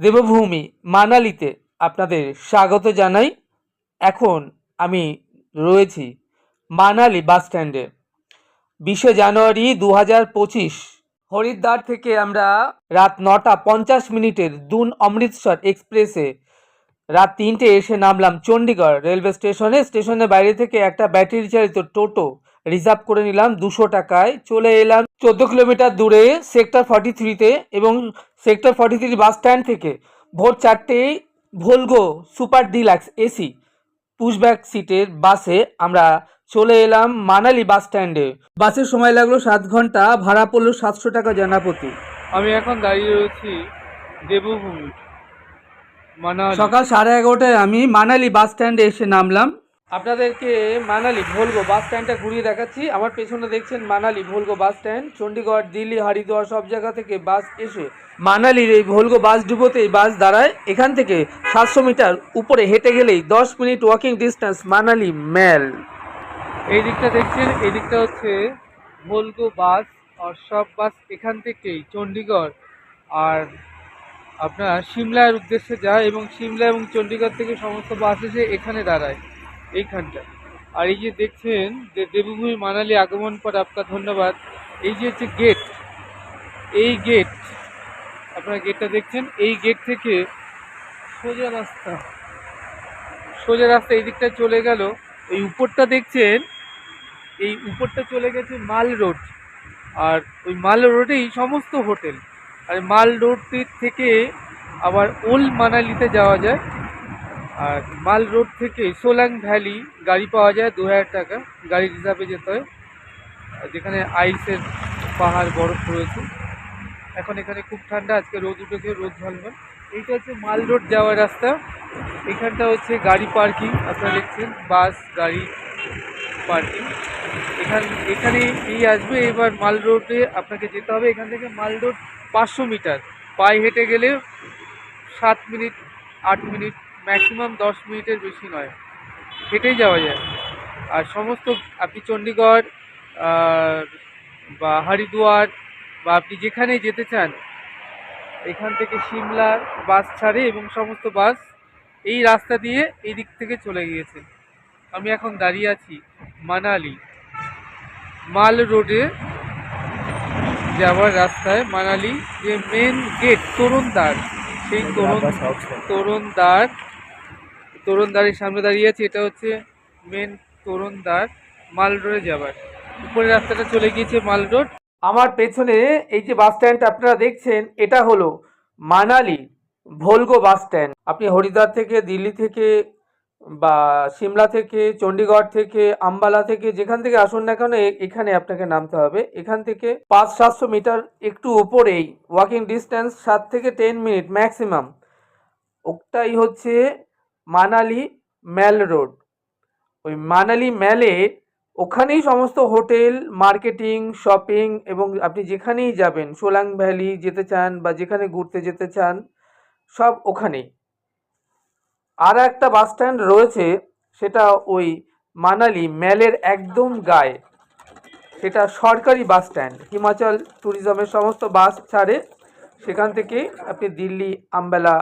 দেবভূমি মানালিতে আপনাদের স্বাগত জানাই। এখন আমি রয়েছি মানালি বাস স্ট্যান্ডে। বিশে জানুয়ারি দু হাজার পঁচিশ হরিদ্বার থেকে আমরা রাত নটা পঞ্চাশ মিনিটের দুন অমৃতসর এক্সপ্রেসে রাত তিনটে এসে নামলাম চণ্ডীগড় রেলওয়ে স্টেশনে। স্টেশনের বাইরে থেকে একটা ব্যাটারি চালিত টোটো রিজার্ভ করে নিলাম দুশো টাকায়। চলে এলাম চোদ্দ কিলোমিটার দূরে সেক্টর ফর্টি থ্রিতে এবং sector forty three bus stand থেকে। ভোর চারটেই volvo super deluxe AC pushback সিটের বাসে আমরা চলে এলাম মানালি বাস স্ট্যান্ডে বাসের সময় লাগল সাত ঘণ্টা ভাড়া পড়ল সাতশো টাকা জানাপতি। আমি এখন দাঁড়িয়ে রয়েছি দেবভূমি সকাল সাড়ে এগারোটায় আমি মানালি বাস স্ট্যান্ডে এসে নামলাম। আপনাদেরকে মানালি ভোলগো বাস স্ট্যান্ডটা ঘুরিয়ে দেখাচ্ছি। আমার পেছনে দেখছেন Manali volvo bus stand. Chandigarh Delhi Haridwar সব জায়গা থেকে বাস এসে মানালির এই ভোলগো বাস ডিপোতে এই বাস দাঁড়ায়। এখান থেকে সাতশো মিটার উপরে হেঁটে গেলেই দশ minute walking distance Manali mall এই দিকটা দেখছেন, এই দিকটা হচ্ছে ভোলগো বাস আর সব বাস এখান থেকেই চণ্ডীগড় আর আপনার সিমলার উদ্দেশ্যে যায় এবং সিমলা এবং চণ্ডীগড় থেকে সমস্ত বাস এসে এখানে দাঁড়ায়। এইখানটা আর এই যে দেখছেন যে দেবভূমি মানালি আগমন পর আপনার ধন্যবাদ। এই যে হচ্ছে গেট এই গেট আপনারা গেটটা দেখছেন, এই গেট থেকে সোজা রাস্তা সোজা রাস্তা এই দিকটা চলে গেল। এই উপরটা দেখছেন, এই উপরটা চলে গেছে মাল রোড। আর ওই মাল রোডেই সমস্ত হোটেল। আর মাল রোডটির থেকে আবার ওল্ড মানালিতে যাওয়া যায়। আর মাল রোড থেকে সোলাং ভ্যালি গাড়ি পাওয়া যায় দু হাজার টাকা গাড়ি রিজার্ভে যেতে হয়। যেখানে আইসের পাহাড়, বরফ রয়েছে। এখন এখানে খুব ঠান্ডা, আজকে রোদ উঠেছে, রোদ ঝলমল। এইটা হচ্ছে মাল রোড যাওয়ার রাস্তা। এখানটা হচ্ছে গাড়ি পার্কিং, আপনারা দেখছেন, বাস, গাড়ি পার্কিং। এখান এখানে এই আসবে, এবার মাল রোডে আপনাকে যেতে হবে। এখান থেকে মাল রোড পাঁচশো মিটার। পায়ে হেঁটে গেলে সাত মিনিট, আট মিনিট ম্যাক্সিমাম দশ মিনিটের বেশি নয়। হেঁটেই যাওয়া যায়। আর সমস্ত, আপনি চণ্ডীগড় বা হরিদ্বার, বা আপনি যেখানেই যেতে চান, এখান থেকে সিমলা বাস ছাড়ে এবং সমস্ত বাস এই রাস্তা দিয়ে এই দিক থেকে চলে গিয়েছে। আমি এখন দাঁড়িয়ে আছি মানালি। মাল রোডে যাওয়ার রাস্তায় মানালি যে মেন গেট তরুণদ্বার সেই তরুণ তরুণদ্বার তরুণদ্বারের সামনে দাঁড়িয়ে আছি এটা হচ্ছে মেন তরুণদার মাল রোডে যাবার। উপরের রাস্তাটা চলে গিয়েছে মাল রোড। আমার পেছনে এই যে বাস স্ট্যান্ড আপনারা দেখছেন এটা হলো মানালি ভোলগো বাস স্ট্যান্ড আপনি হরিদ্বার থেকে দিল্লি থেকে বা সিমলা থেকে চণ্ডীগড় থেকে, আম্বালা থেকে, যেখান থেকে আসুন না কেন এখানে আপনাকে নামতে হবে। এখান থেকে পাঁচ সাতশো মিটার একটু উপরেই ওয়াকিং ডিস্টেন্স সাত থেকে টেন মিনিট ম্যাক্সিমাম ওটাই হচ্ছে মানালি ম্যাল রোড। ওই মানালি ম্যালে ওখানেই সমস্ত হোটেল, মার্কেটিং, শপিং এবং আপনি যেখানেই যাবেন, সোলাং ভ্যালি যেতে চান বা যেখানে ঘুরতে যেতে চান, সব ওখানেই। আর একটা বাস স্ট্যান্ড রয়েছে, সেটা ওই মানালি ম্যালের একদম গায়ে। সেটা সরকারি বাস স্ট্যান্ড, হিমাচল ট্যুরিজমের সমস্ত বাস ছাড়ে। সেখান থেকে আপনি দিল্লি, আম্বালা,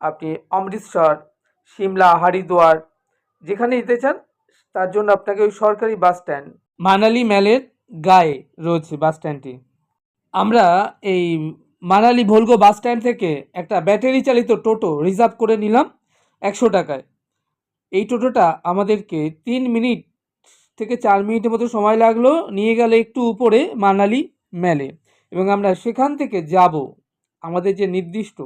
আপনি অমৃতসর, সিমলা, হরিদ্বার, যেখানে যেতে চান, তার জন্য আপনাকে ওই সরকারি বাস স্ট্যান্ড, মানালি ম্যালের গায়ে রয়েছে বাস স্ট্যান্ডটি। আমরা এই মানালি ভোলগো বাস স্ট্যান্ড থেকে একটা ব্যাটারি চালিত টোটো রিজার্ভ করে নিলাম। একশো টাকায়। এই টোটোটা আমাদেরকে তিন মিনিট থেকে চার মিনিটের মতো সময় লাগল, নিয়ে গেলে একটু উপরে, মানালি মেলে এবং আমরা সেখান থেকে যাব। আমাদের যে নির্দিষ্ট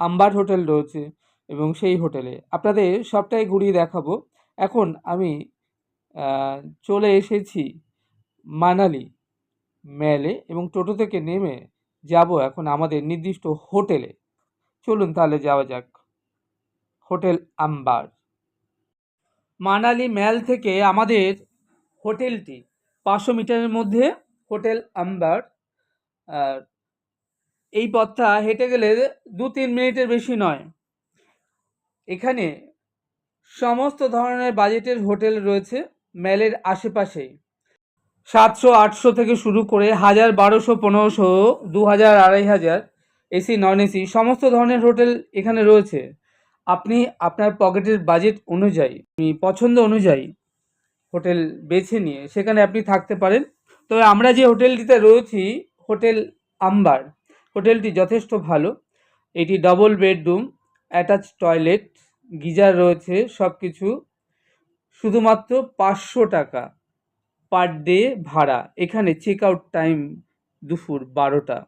আম্বার হোটেল রয়েছে এবং সেই হোটেলে আপনাদের সবটাই ঘুরিয়ে দেখাবো। এখন আমি চলে এসেছি মানালি ম্যালে এবং টোটো থেকে নেমে যাব এখন আমাদের নির্দিষ্ট হোটেলে চলুন তাহলে যাওয়া যাক। Hotel amber. মানালি ম্যাল থেকে আমাদের হোটেলটি পাঁচশো মিটারের মধ্যে হোটেল আম্বার। আর এই পথটা হেঁটে গেলে দু তিন মিনিটের বেশি নয়। এখানে সমস্ত ধরনের বাজেটের হোটেল রয়েছে ম্যালের আশেপাশেই সাতশো, আটশো থেকে শুরু করে হাজার, বারোশো, পনেরোশো, দু হাজার, আড়াই হাজার এসি, নন এসি সমস্ত ধরনের হোটেল এখানে রয়েছে। আপনি আপনার পকেটের বাজেট অনুযায়ী পছন্দ অনুযায়ী হোটেল বেছে নিয়ে সেখানে আপনি থাকতে পারেন। তবে আমরা যে হোটেলটিতে রয়েছি, হোটেল আম্বার, হোটেলটি যথেষ্ট ভালো। এটি double bedroom attach toilet geyser রয়েছে সব কিছু শুধুমাত্র পাঁচশো টাকা পার ডে ভাড়া। এখানে চেক আউট টাইম দুপুর বারোটা।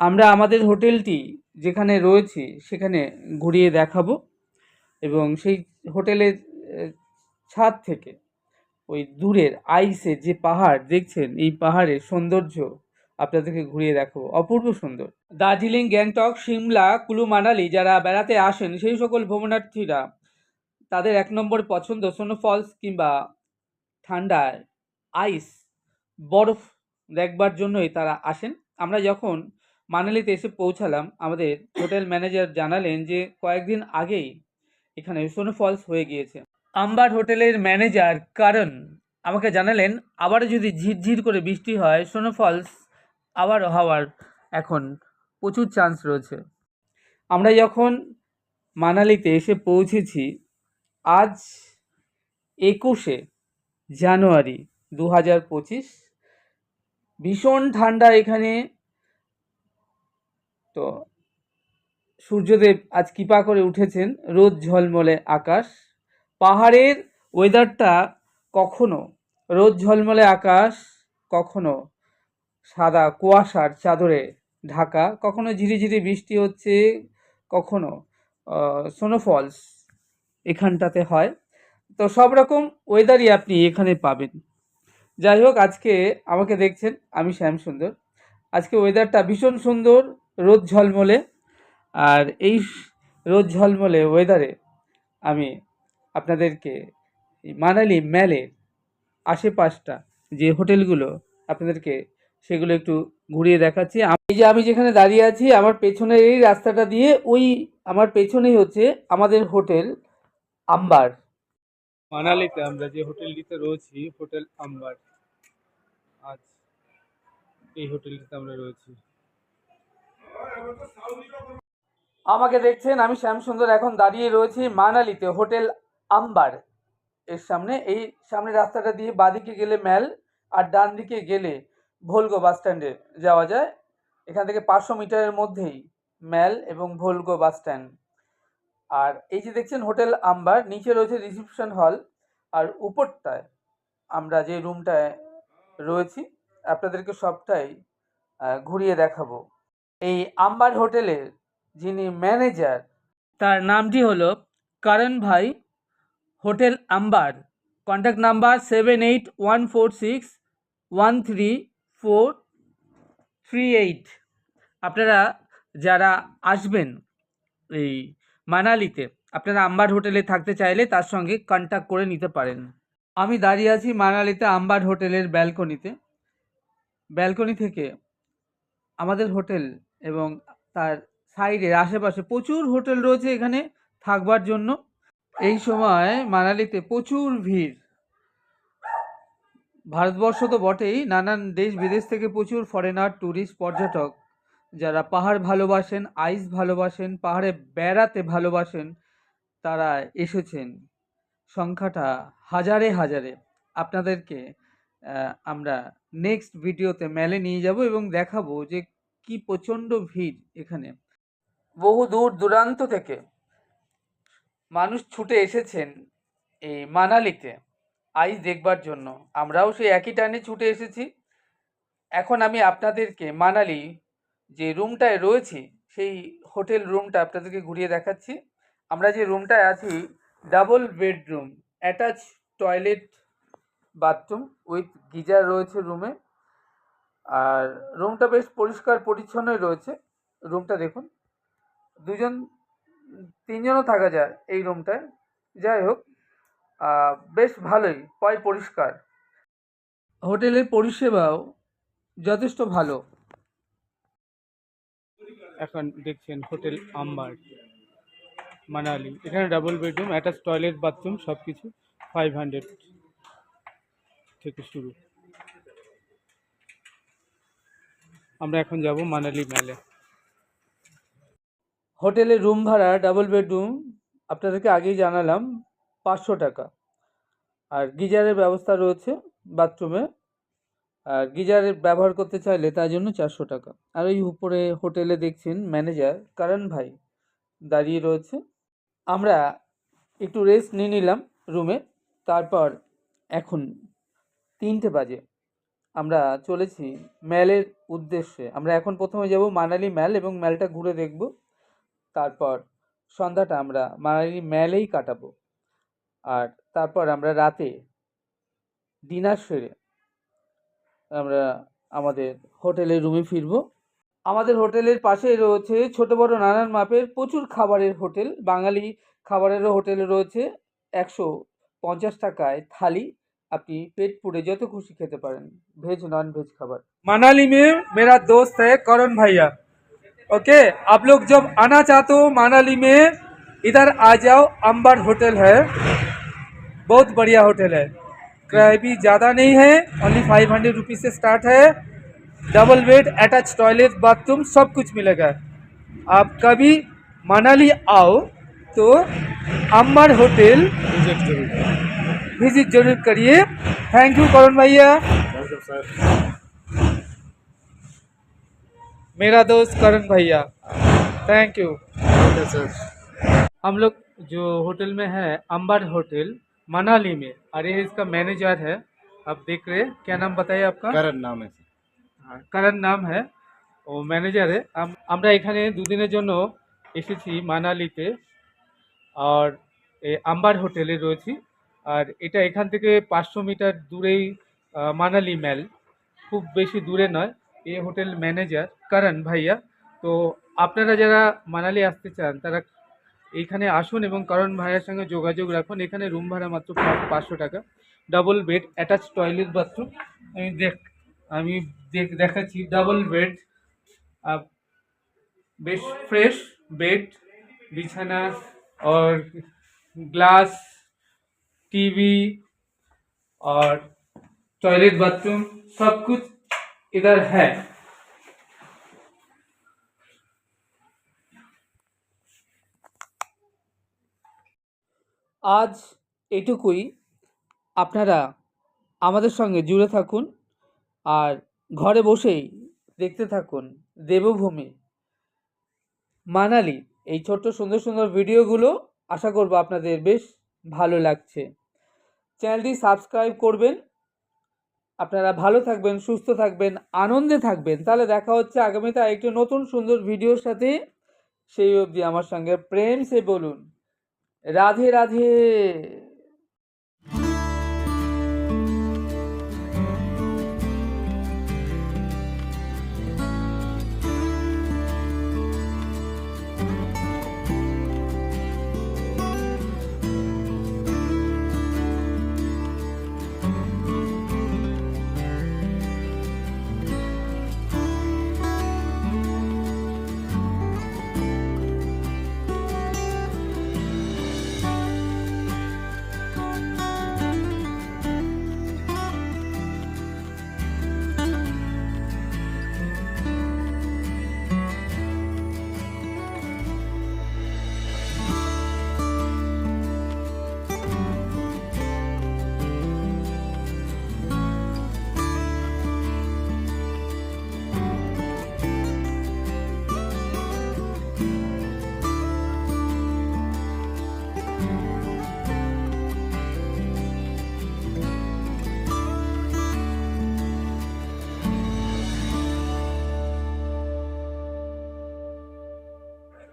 আমরা আমাদের হোটেলটি যেখানে রয়েছে সেখানে ঘুরিয়ে দেখাবো এবং সেই হোটেলের ছাদ থেকে ওই দূরের আইসে যে পাহাড় দেখছেন, এই পাহাড়ের সৌন্দর্য আপনাদেরকে ঘুরিয়ে দেখাবো। অপূর্ব সুন্দর। দার্জিলিং, গ্যাংটক, সিমলা কুলু মানালি যারা বেড়াতে আসেন, সেই সকল ভ্রমণার্থীরা তাদের এক নম্বর পছন্দ ফলস কিংবা ঠান্ডায় আইস বরফ দেখবার জন্যই তারা আসেন। আমরা যখন মানালিতে এসে পৌঁছালাম। আমাদের হোটেল ম্যানেজার জানালেন যে, কয়েকদিন আগেই এখানে ফলস হয়ে গিয়েছে। আম্বার হোটেলের ম্যানেজার কারণ আমাকে জানালেন, আবারও যদি ঝিরঝির করে বৃষ্টি হয়, সোনো ফলস আবার হওয়ার এখন প্রচুর চান্স রয়েছে। আমরা যখন মানালিতে এসে পৌঁছেছি, আজ একুশে জানুয়ারি দু হাজার পঁচিশ, ভীষণ ঠান্ডা এখানে তো সূর্যদেব আজ কৃপা করে উঠেছেন রোদ ঝলমলে আকাশ। পাহাড়ের ওয়েদারটা কখনো, রোদ ঝলমলে আকাশ কখনো সাদা কুয়াশার চাদরে ঢাকা, কখনো ঝিরিঝিরি বৃষ্টি হচ্ছে, কখনো স্নোফলস এখানটাতে হয়। তো সব রকম ওয়েদারই আপনি এখানে পাবেন। যাই হোক, আজকে আমাকে দেখছেন আমি শ্যাম সুন্দর আজকে ওয়েদারটা ভীষণ সুন্দর রোদ ঝলমলে আর এই রোদ ঝলমলে ওয়েদারে আমি আপনাদেরকে মানালি ম্যালের আশেপাশটা যে হোটেলগুলো আপনাদেরকে সেগুলো একটু ঘুরিয়ে দেখাচ্ছি। এই যে, আমি যেখানে দাঁড়িয়ে আছি, আমার পেছনের এই রাস্তাটা দিয়ে ওই আমার পেছনেই হচ্ছে আমাদের হোটেল আম্বার। মানালিতে আমরা যে হোটেলটিতে রয়েছি, হোটেল আম্বার। আজ এই হোটেলটিতে আমরা রয়েছি। আমাকে দেখছেন, আমি শ্যামসুন্দর এখন দাঁড়িয়ে রয়েছি মানালিতে, হোটেল আম্বার। এর সামনে, এই সামনে রাস্তাটা দিয়ে বাদিকে গেলে ম্যাল আর ডান দিকে গেলে ভোলগো বাস স্ট্যান্ডে যাওয়া যায়। এখান থেকে পাঁচশো মিটারের মধ্যেই ম্যাল এবং ভোলগো বাস স্ট্যান্ড। আর এই যে দেখছেন হোটেল আম্বার, নিচে রয়েছে রিসেপশন হল। আর উপরটায় আমরা যে রুমটায় রয়েছি, আপনাদেরকে সবটাই ঘুরিয়ে দেখাবো। এই আম্বার হোটেলের যিনি ম্যানেজার, তার নামটি হলো কারণ ভাই hotel Amber. Contact number seven eight one four six one three four three eight আপনারা যারা আসবেন এই মানালিতে, আপনারা আম্বার হোটেলে থাকতে চাইলে তার সঙ্গে কন্ট্যাক্ট করে নিতে পারেন। আমি দাঁড়িয়ে আছি মানালিতে আম্বার হোটেলের ব্যালকনিতে ব্যালকনি থেকে আমাদের হোটেল এবং তার সাইডের আশেপাশে প্রচুর হোটেল রয়েছে এখানে থাকবার জন্য। এই সময় মানালিতে প্রচুর ভিড়। ভারতবর্ষ তো বটেই, নানান দেশ বিদেশ থেকে প্রচুর ফরেনার ট্যুরিস্ট পর্যটক, যারা পাহাড় ভালোবাসেন আইস ভালোবাসেন, পাহাড়ে বেড়াতে ভালোবাসেন, তারা এসেছেন। সংখ্যাটা হাজারে হাজারে। আপনাদেরকে আমরা নেক্সট ভিডিওতে মেলে নিয়ে যাব এবং দেখাবো যে কি প্রচণ্ড ভিড় এখানে। বহু দূর দূরান্ত থেকে মানুষ ছুটে এসেছেন এই মানালিতে। আইস দেখবার জন্য। আমরাও সেই একই টানে ছুটে এসেছি। এখন আমি আপনাদেরকে মানালি যে রুমটায় রয়েছি, সেই হোটেল রুমটা আপনাদেরকে ঘুরিয়ে দেখাচ্ছি। আমরা যে রুমটায় আছি, double bedroom attach toilet bathroom with geyser রয়েছে রুমে। আর রুমটা বেশ পরিষ্কার পরিচ্ছন্নই রয়েছে। রুমটা দেখুন, দুজন, তিনজনও থাকা যায় এই রুমটায় যাই হোক বেশ ভালোই, পয় পরিষ্কার। হোটেলের পরিষেবাও যথেষ্ট ভালো। এখন দেখছেন হোটেল আম্বার, মানালি। এখানে double bedroom attach toilet bathroom সব কিছু ফাইভ হান্ড্রেড থেকে শুরু। আমরা এখন যাব মানালি মেলে হোটেলের রুম ভাড়া ডাবল বেডরুম আপনাদেরকে আগেই জানালাম, পাঁচশো টাকা। আর গিজারের ব্যবস্থা রয়েছে বাথরুমে আর গিজারের ব্যবহার করতে চাইলে তার জন্য চারশো টাকা। আর ওই উপরে হোটেলে দেখছেন ম্যানেজার কারণ ভাই দাঁড়িয়ে রয়েছে। আমরা একটু রেস্ট নিয়ে নিলাম রুমে তারপর এখন তিনটে বাজে। আমরা চলেছি ম্যালের উদ্দেশ্যে। আমরা এখন প্রথমে যাব মানালি ম্যাল এবং ম্যালটা ঘুরে দেখব। তারপর সন্ধ্যাটা আমরা মানালি ম্যালেই কাটাবো। আর তারপর আমরা রাতে ডিনার সেরে আমরা আমাদের হোটেলের রুমে ফিরব। আমাদের হোটেলের পাশে রয়েছে ছোট বড় নানান মাপের প্রচুর খাবারের হোটেল। বাঙালি খাবারেরও হোটেল রয়েছে। একশো পঞ্চাশ টাকায় থালি। আপনি পেট পুড়ে যত খুশি খেতে পারেন ভেজ নন ভেজ খাবার मनाली में मेरा दोस्त है करण भैया ओके आप लोग जब आना चाहते हो मनाली में इधर आ जाओ अंबर होटल है बहुत बढ़िया होटल है किराया भी ज़्यादा नहीं है ओनली फाइव हंड्रेड रुपीज़ से स्टार्ट है double bed attach toilet bathroom सब कुछ मिलेगा आप कभी मनाली आओ तो अंबर होटल विजिट जरूर करिए थैंक यू करण भैया मेरा दोस्त करण भैया थैंक यू हम लोग जो होटल में है अंबर होटल मनाली में और ये इसका मैनेजर है आप देख रहे हैं क्या नाम बताइए आपका কারণ নাম আছে হ্যাঁ, কারণ নাম হ্যাঁ ও ম্যানেজারে আম- আমরা এখানে দুদিনের জন্য এসেছি মানালিতে আর এ আম্বার হোটেলে রয়েছি আর এটা এখান থেকে পাঁচশো মিটার দূরেই আহ, মানালি ম্যাল খুব বেশি দূরে নয় এই হোটেল ম্যানেজার কারণ ভাইয়া তো আপনারা যারা মানালি আসতে চান তারা এইখানে আসুন এবং কারণ ভাইয়ার সঙ্গে যোগাযোগ রাখুন এখানে রুম ভাড়া মাত্র পা- পাঁচশো টাকা double bed attach toilet bathroom আমি দেখ আমি দেখ দেখাচ্ছি ডাবল বেড বেশ फ्रेश बेड बिछाना और ग्लास टीवी और टॉयलेट बाथरूम सब कुछ इधर है আজ এটুকুই আপনারা আমাদের সঙ্গে জুড়ে থাকুন আর ঘরে বসেই দেখতে থাকুন দেবভূমি মানালি এই ছোট্ট সুন্দর সুন্দর ভিডিওগুলো আশা করব আপনাদের বেশ ভালো লাগছে। চ্যানেলটি সাবস্ক্রাইব করবেন। আপনারা ভালো থাকবেন, সুস্থ থাকবেন, আনন্দে থাকবেন। তাহলে দেখা হচ্ছে আগামীতে আরেকটি নতুন সুন্দর ভিডিওর সাথে। সেই অবধি আমার সঙ্গে প্রেম সে বলুন। রাধে রাধে।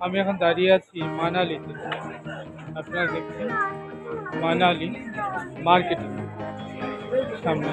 আমি এখন দাঁড়িয়ে আছি মানালিতে আপনারা দেখছেন মানালি মার্কেটিং সামনে